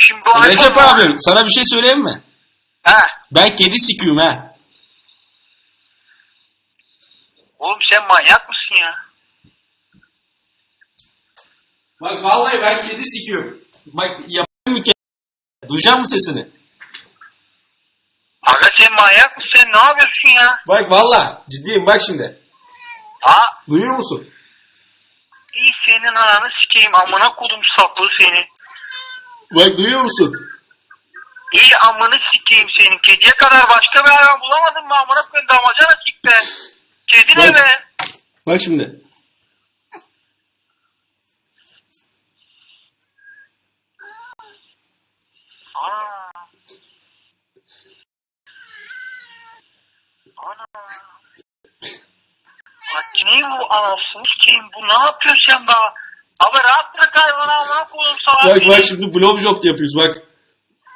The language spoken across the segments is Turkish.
şimdi bu Recep iPhone abi sana bir şey söyleyeyim mi? He. Ben kedi sikiyorum ha. Oğlum sen manyak mısın ya? Bak vallahi ben kedi sikiyorum. Bak yapayım mı kedi? Duyacak mısın sesini? Aga sen manyak mısın? Sen ne yapıyorsun ya? Bak vallahi ciddiyim bak şimdi. Ha? Duyuyor musun? İyi senin ananı sikeyim amına kodum saplı seni. Bak duyuyor musun? İyi amını sikeyim senin. Kediye kadar başka bir hayvan bulamadın mı amına koyayım damacana sik be. Kedi ne Bak. be? Bak şimdi. Ana. Ana. Bak ne bu anasını sikeyim bu ne yapıyorsun sen daha? Abi rahat bırak hayvanı amına koyayım sana. Bak bak şimdi blowjob yapıyoruz bak.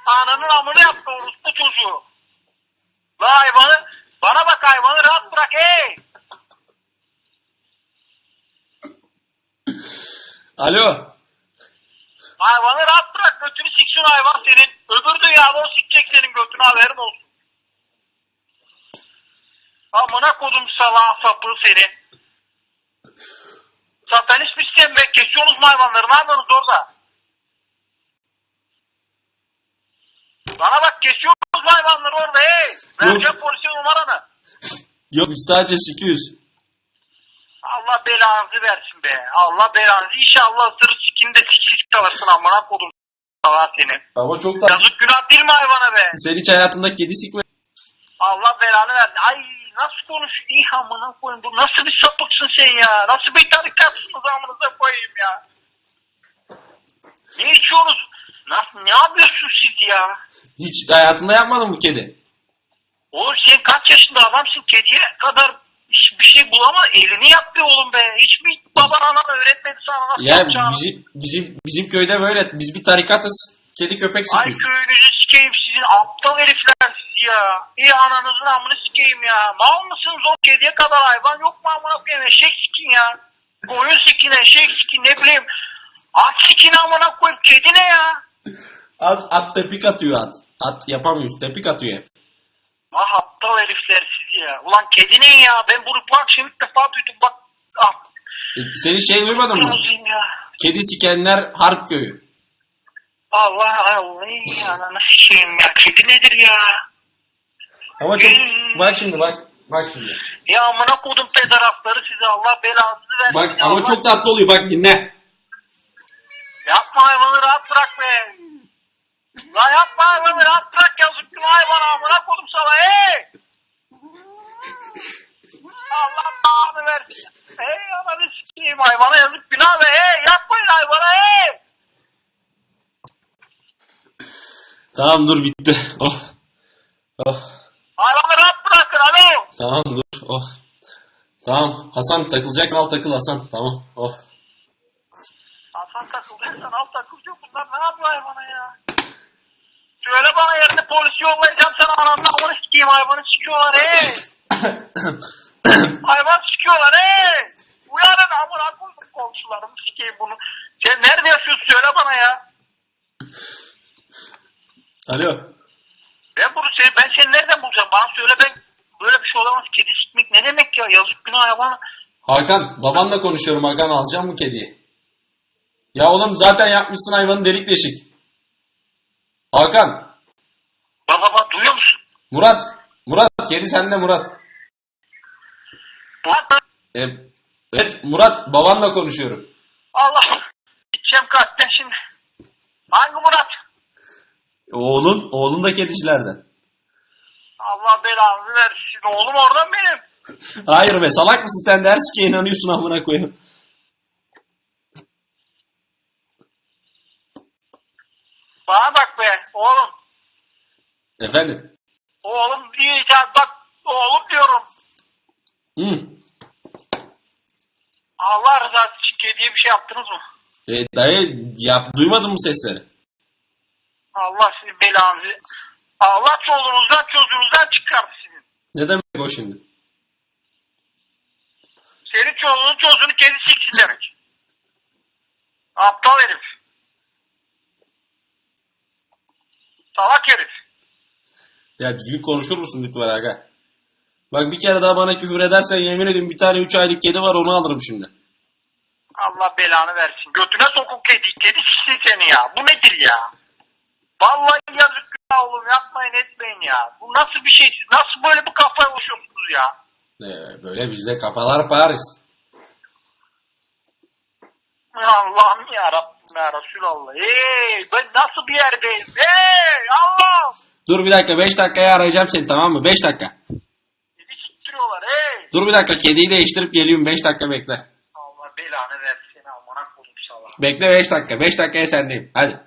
Ananın amını yaptı orospu çocuğu. La hayvanı, bana bak hayvanı rahat bırak hey. Alo. Hayvanı rahat bırak götünü siksin hayvan senin. Öbür dünyada o sikecek senin götünü haberin olsun. Amına kodum salağa sapığı seni. Satanist misin be? Kesiyorsunuz mu hayvanları? Ne yapıyorsunuz orada? Bana bak kesiyorsunuz mu hayvanları orada hey. Vereceğim polise numaranı. Yok biz sadece sikiyoruz. Allah belanızı versin be. Allah belanızı. İnşallah ısırı sikinde sikiş kalırsın amına kodum salağa seni. Ama çok da Yazık günah değil mi hayvana be? sen hiç hayatında kedi sikme. Allah belanı versin. Ay nasıl konuş? İyi amına koyayım. Bu nasıl bir sapıksın sen ya? Nasıl bir tarikatsınız amınıza koyayım ya? Ne içiyorsunuz? Nasıl, ne yapıyorsun siz ya? Hiç hayatında yapmadın mı kedi? Oğlum sen kaç yaşında adamsın? Kediye kadar hiçbir şey bulama. Elini yap be oğlum be. Hiç mi baban anan öğretmedi sana nasıl Ya yapacağını? bizim, bizim, bizim köyde böyle biz bir tarikatız. Kedi köpek Ay sikiyoruz. köyünüzü sikeyim sizin aptal herifler ya. İyi ananızın amını sikeyim ya. Mal mısınız o kediye kadar hayvan yok mu amına koyayım eşek sikin ya. Koyun sikin eşek sikin ne bileyim. At sikin amına koyayım kedi ne ya? At, at tepik atıyor at. At yapamıyoruz tepik atıyor hep. Ah aptal herifler siz ya. Ulan kedi ne ya? Ben bunu bak şimdi ilk defa duydum bak. Ah. E, Sen hiç şey duymadın mı? Ya. Kedi sikenler harp köyü. Allah Allah ananı sikeyim ya. Kedi nedir ya? Ama çok bak şimdi bak bak şimdi. Ya amına kodum pedarafları size Allah belanızı versin. Bak ya. ama Allah- çok tatlı oluyor bak dinle. Yapma hayvanı rahat bırak be. La yapma hayvanı rahat bırak yazık günah hayvana amına kodum sana hey. Allah bağını versin. Hey ananı sikeyim hayvana yazık günah be hey. Yapmayın hayvana hey. Tamam dur bitti. Oh. Oh. Hayvanı rahat bırakın alo. Tamam dur. Oh. Tamam. Hasan takılacaksan al takıl Hasan. Tamam. Oh. Hasan takıldıysan al takılacak bunlar ne yapıyor hayvana ya. Söyle bana yerine polisi yollayacağım sana ananla amını sikeyim hayvanı sikiyorlar hey. Hayvan sikiyorlar hey. Uyanın amına koydum komşularım sikeyim bunu. Sen nerede yaşıyorsun söyle bana ya. Alo. Ben bunu ben seni nereden bulacağım? Bana söyle ben böyle bir şey olamaz. Kedi sikmek ne demek ya? Yazık günah hayvan. Hakan babanla konuşuyorum Hakan alacağım mı kediyi? Ya oğlum zaten yapmışsın hayvanı delik deşik. Hakan. Baba baba duyuyor musun? Murat. Murat kedi sende Murat. Lan E, evet Murat babanla konuşuyorum. Allah. Gideceğim kalpten şimdi. Hangi Murat? Oğlun, oğlun da kedicilerden. Allah belanı versin. Oğlum oradan benim. Hayır be salak mısın sen de her sikeye inanıyorsun amına koyayım. Bana bak be oğlum. Efendim? Oğlum diyeceğim bak oğlum diyorum. Hı. Allah rızası için kediye bir şey yaptınız mı? E, dayı yap, duymadın mı sesleri? Allah sizin belanızı. Allah çoluğunuzdan çocuğunuzdan çıkardı sizin. Ne demek o şimdi? Senin çoluğunun çocuğunu kedi siksin demek. Aptal herif. Salak herif. Ya düzgün konuşur musun lütfen aga? Bak bir kere daha bana küfür edersen yemin ediyorum bir tane 3 aylık kedi var onu alırım şimdi. Allah belanı versin. Götüne sokuk kedi. Kedi şişti seni ya. Bu nedir ya? Vallahi yazık ya oğlum. Yapmayın etmeyin ya. Bu nasıl bir şey? Siz Nasıl böyle bir kafaya uçuyorsunuz ya? Ee, böyle bizde kafalar Paris. Allah'ım ya Rabbim ya Resulallah. Hey ben nasıl bir yerdeyim? Hey Allah! Dur bir dakika 5 dakikaya arayacağım seni tamam mı? 5 dakika. Kedi siktiriyorlar hey. Dur bir dakika kediyi değiştirip geliyorum 5 dakika bekle. Allah belanı versin. Amına koyayım salak. Bekle 5 dakika. 5 dakikaya sendeyim. Hadi.